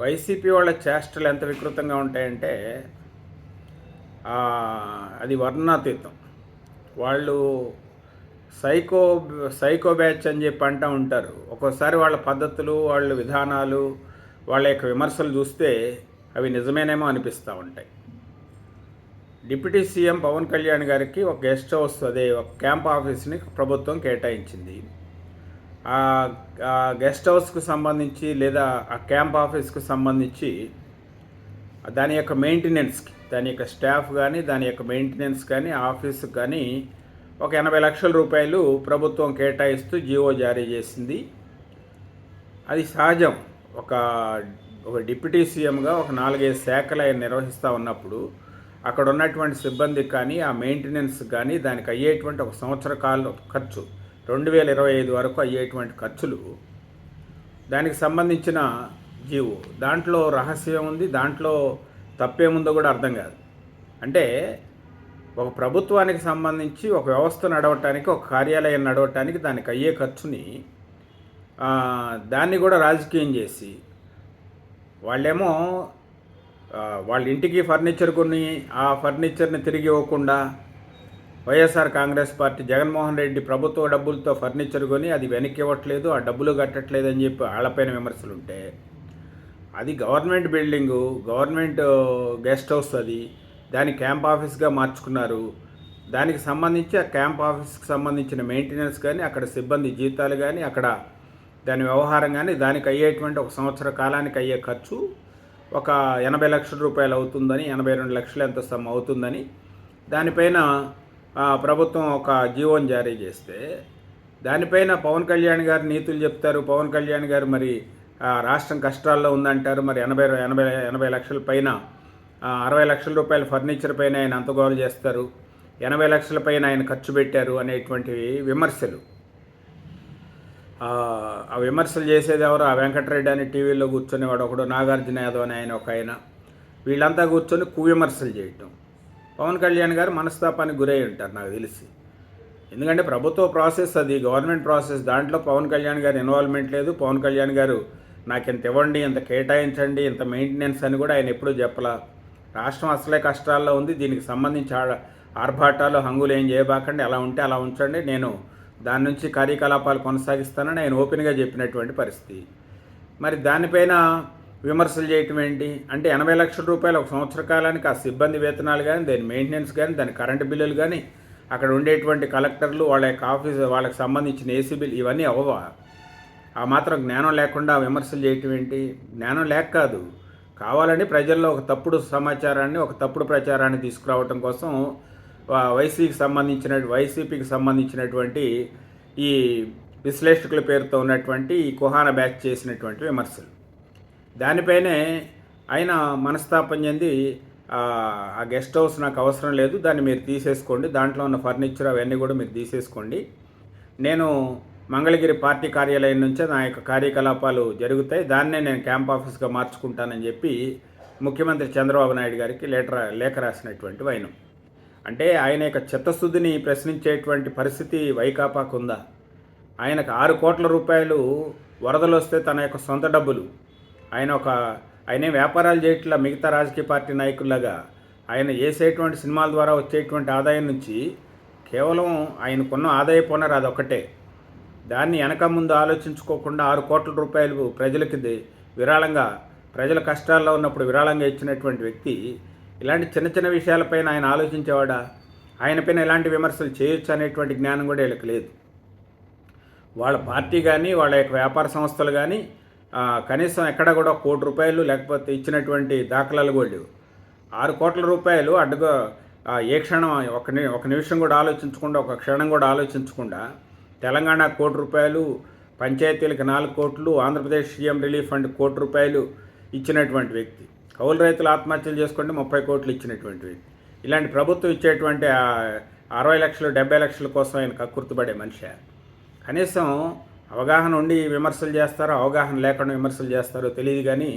YCP వాళ్ళ చేష్టలు ఎంత వికృతంగా ఉంటాయంటే అది వర్ణాతీతం. వాళ్ళు సైకో సైకో బ్యాచ్ అని చెప్పి అంటూ ఉంటారు. ఒక్కోసారి వాళ్ళ పద్ధతులు వాళ్ళ విధానాలు వాళ్ళ యొక్క విమర్శలు చూస్తే అవి నిజమేనేమో అనిపిస్తూ ఉంటాయి. డిప్యూటీ సీఎం పవన్ కళ్యాణ్ గారికి ఒక గెస్ట్ హౌస్ అదే ఒక క్యాంప్ ఆఫీస్ని ప్రభుత్వం కేటాయించింది. గెస్ట్ హౌస్కు సంబంధించి లేదా ఆ క్యాంప్ ఆఫీస్కు సంబంధించి దాని యొక్క మెయింటెనెన్స్కి దాని యొక్క స్టాఫ్ కానీ దాని యొక్క మెయింటెనెన్స్ కానీ ఆఫీస్కి కానీ ఒక ఎనభై లక్షల రూపాయలు ప్రభుత్వం కేటాయిస్తూ జీవో జారీ చేసింది. అది సహజం. ఒక ఒక డిప్యూటీ సీఎంగా ఒక నాలుగైదు శాఖలు ఆయన నిర్వహిస్తూ ఉన్నప్పుడు అక్కడ ఉన్నటువంటి సిబ్బందికి కానీ ఆ మెయింటెనెన్స్ కానీ దానికి అయ్యేటువంటి ఒక సంవత్సర కాల ఖర్చు రెండు వేల ఇరవై ఐదు వరకు అయ్యేటువంటి ఖర్చులు దానికి సంబంధించిన జీవో. దాంట్లో రహస్యం ఉంది దాంట్లో తప్పేముందో కూడా అర్థం కాదు. అంటే ఒక ప్రభుత్వానికి సంబంధించి ఒక వ్యవస్థ నడవటానికి ఒక కార్యాలయం నడవటానికి దానికి అయ్యే ఖర్చుని దాన్ని కూడా రాజకీయం చేసి వాళ్ళేమో వాళ్ళ ఇంటికి ఫర్నిచర్ కొన్ని ఆ ఫర్నిచర్ని తిరిగి ఇవ్వకుండా వైఎస్ఆర్ కాంగ్రెస్ పార్టీ జగన్మోహన్ రెడ్డి ప్రభుత్వ డబ్బులతో ఫర్నిచర్ కొని అది వెనక్కి ఇవ్వట్లేదు ఆ డబ్బులు కట్టట్లేదు అని చెప్పి వాళ్ళపైన విమర్శలు ఉంటే అది government building government guest house అది. దాని క్యాంప్ ఆఫీస్గా మార్చుకున్నారు. దానికి సంబంధించి ఆ క్యాంప్ ఆఫీస్కి సంబంధించిన మెయింటెనెన్స్ కానీ అక్కడ సిబ్బంది జీతాలు కానీ అక్కడ దాని వ్యవహారం కానీ దానికి అయ్యేటువంటి ఒక సంవత్సర కాలానికి అయ్యే ఖర్చు ఒక ఎనభై లక్షల రూపాయలు అవుతుందని ఎనభై రెండు లక్షలు ఎంత సమ్ అవుతుందని దానిపైన ప్రభుత్వం ఒక జీవోన్ జారీ చేస్తే దానిపైన పవన్ కళ్యాణ్ గారు నీతులు చెప్తారు. పవన్ కళ్యాణ్ గారు మరి రాష్ట్రం కష్టాల్లో ఉందంటారు. మరి ఎనభై ఎనభై ఎనభై లక్షల పైన అరవై లక్షల రూపాయల ఫర్నిచర్ పైన ఆయన అంతగోలు చేస్తారు. ఎనభై లక్షల పైన ఆయన ఖర్చు పెట్టారు అనేటువంటి విమర్శలు. ఆ విమర్శలు చేసేది ఎవరు? ఆ వెంకటరెడ్డి అని టీవీలో కూర్చొనేవాడు ఒకడు నాగార్జున యాదవ్ అని ఆయన ఒక ఆయన. వీళ్ళంతా కూర్చొని కువిమర్శలు చేయటం. పవన్ కళ్యాణ్ గారు మనస్తాపానికి గురై ఉంటారు నాకు తెలిసి. ఎందుకంటే ప్రభుత్వ ప్రాసెస్ అది గవర్నమెంట్ ప్రాసెస్. దాంట్లో పవన్ కళ్యాణ్ గారి ఇన్వాల్వ్మెంట్ లేదు. పవన్ కళ్యాణ్ గారు నాకు ఇంత ఇవ్వండి ఇంత కేటాయించండి ఇంత మెయింటెనెన్స్ అని కూడా ఆయన ఎప్పుడూ చెప్పలా. రాష్ట్రం అసలే కష్టాల్లో ఉంది. దీనికి సంబంధించి ఆడ- ఆర్భాటాలు హంగులు ఏం చేయబాకండి. అలా ఉంటే అలా ఉంచండి. నేను దాని నుంచి కార్యకలాపాలు కొనసాగిస్తానని ఆయన ఓపెన్గా చెప్పినటువంటి పరిస్థితి. మరి దానిపైన విమర్శలు చేయటం ఏంటి? అంటే ఎనభై లక్షల రూపాయలు ఒక సంవత్సర కాలానికి ఆ సిబ్బంది వేతనాలు కానీ దాని మెయింటెనెన్స్ కానీ దాని కరెంటు బిల్లులు కానీ అక్కడ ఉండేటువంటి కలెక్టర్లు వాళ్ళ యొక్క ఆఫీస్ వాళ్ళకి సంబంధించిన ఏసీ బిల్ ఇవన్నీ అవ్వవా? ఆ మాత్రం జ్ఞానం లేకుండా విమర్శలు చేయటం ఏంటి? జ్ఞానం లేక కాదు. కావాలని ప్రజల్లో ఒక తప్పుడు సమాచారాన్ని ఒక తప్పుడు ప్రచారాన్ని తీసుకురావటం కోసం వైసీకి సంబంధించిన వైసీపీకి సంబంధించినటువంటి ఈ విశ్లేషకుల పేరుతో ఉన్నటువంటి ఈ కుహాన బ్యాచ్ చేసినటువంటి విమర్శలు. దానిపైనే ఆయన మనస్తాపం చెంది ఆ గెస్ట్ హౌస్ నాకు అవసరం లేదు దాన్ని మీరు తీసేసుకోండి దాంట్లో ఉన్న ఫర్నిచర్ అవన్నీ కూడా మీరు తీసేసుకోండి. నేను మంగళగిరి పార్టీ కార్యాలయం నుంచే నా యొక్క కార్యకలాపాలు జరుగుతాయి దాన్నే నేను క్యాంప్ ఆఫీస్గా మార్చుకుంటానని చెప్పి ముఖ్యమంత్రి చంద్రబాబు నాయుడు గారికి లేటర్ లేఖ రాసినటువంటి వైనం. అంటే ఆయన యొక్క చిత్తశుద్ధిని ప్రశ్నించేటువంటి పరిస్థితి వైకాపాకు ఉందా? ఆయనకు ఆరు కోట్ల రూపాయలు వరదలు వస్తే తన యొక్క సొంత డబ్బులు ఆయన ఒక ఆయనే వ్యాపారాలు చేయట్లా మిగతా రాజకీయ పార్టీ నాయకుల్లాగా ఆయన చేసేటువంటి సినిమాల ద్వారా వచ్చేటువంటి ఆదాయం నుంచి కేవలం ఆయనకున్న ఆదాయ అది అదొక్కటే దాన్ని వెనక ముందు ఆలోచించుకోకుండా ఆరు కోట్ల రూపాయలు ప్రజలకి విరాళంగా ప్రజల కష్టాల్లో ఉన్నప్పుడు విరాళంగా ఇచ్చినటువంటి వ్యక్తి ఇలాంటి చిన్న చిన్న విషయాలపైన ఆయన ఆలోచించేవాడా? ఆయన పైన ఎలాంటి విమర్శలు చేయొచ్చు అనేటువంటి జ్ఞానం కూడా వీళ్ళకి లేదు. వాళ్ళ పార్టీ కానీ వాళ్ళ యొక్క వ్యాపార సంస్థలు కానీ కనీసం ఎక్కడ కూడా కోటి రూపాయలు లేకపోతే ఇచ్చినటువంటి దాఖలాలు కూడా లేవు. ఆరు కోట్ల రూపాయలు అడ్డుగా ఏ క్షణం ఒక ఒక నిమిషం కూడా ఆలోచించకుండా ఒక క్షణం కూడా ఆలోచించకుండా తెలంగాణ కోటి రూపాయలు పంచాయతీలకు నాలుగు కోట్లు ఆంధ్రప్రదేశ్ సీఎం రిలీఫ్ ఫండ్ కోటి రూపాయలు ఇచ్చినటువంటి వ్యక్తి. కౌలు రైతులు ఆత్మహత్యలు చేసుకుంటే ముప్పై కోట్లు ఇచ్చినటువంటి వ్యక్తి. ఇలాంటి ప్రభుత్వం ఇచ్చేటువంటి అరవై లక్షలు డెబ్బై లక్షల కోసం ఆయన కక్కుర్తుపడే మనిషి కనీసం అవగాహన ఉండి విమర్శలు చేస్తారో అవగాహన లేకుండా విమర్శలు చేస్తారో తెలియదు కానీ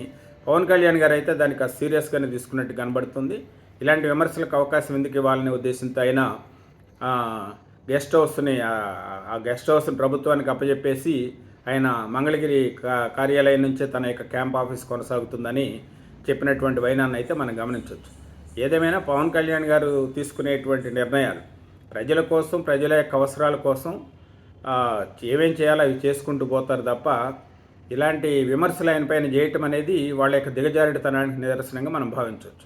పవన్ కళ్యాణ్ గారు అయితే దానికి సీరియస్గానే తీసుకున్నట్టు కనబడుతుంది. ఇలాంటి విమర్శలకు అవకాశం ఎందుకు ఇవ్వాలనే ఉద్దేశంతో అయినా గెస్ట్ హౌస్ని ఆ- గెస్ట్ హౌస్ని ప్రభుత్వానికి అప్పచెప్పేసి ఆయన మంగళగిరి కా- కార్యాలయం నుంచే తన యొక్క క్యాంప్ ఆఫీస్ కొనసాగుతుందని చెప్పినటువంటి వైనాన్ని అయితే మనం గమనించవచ్చు. ఏదేమైనా పవన్ కళ్యాణ్ గారు తీసుకునేటువంటి నిర్ణయాలు ప్రజల కోసం ప్రజల యొక్క అవసరాల కోసం ఏమేం చేయాలో అవి చేసుకుంటూ పోతారు తప్ప ఇలాంటి విమర్శలు ఆయన పైన చేయటం అనేది వాళ్ళ యొక్క దిగజారుడితనానికి నిదర్శనంగా మనం భావించవచ్చు.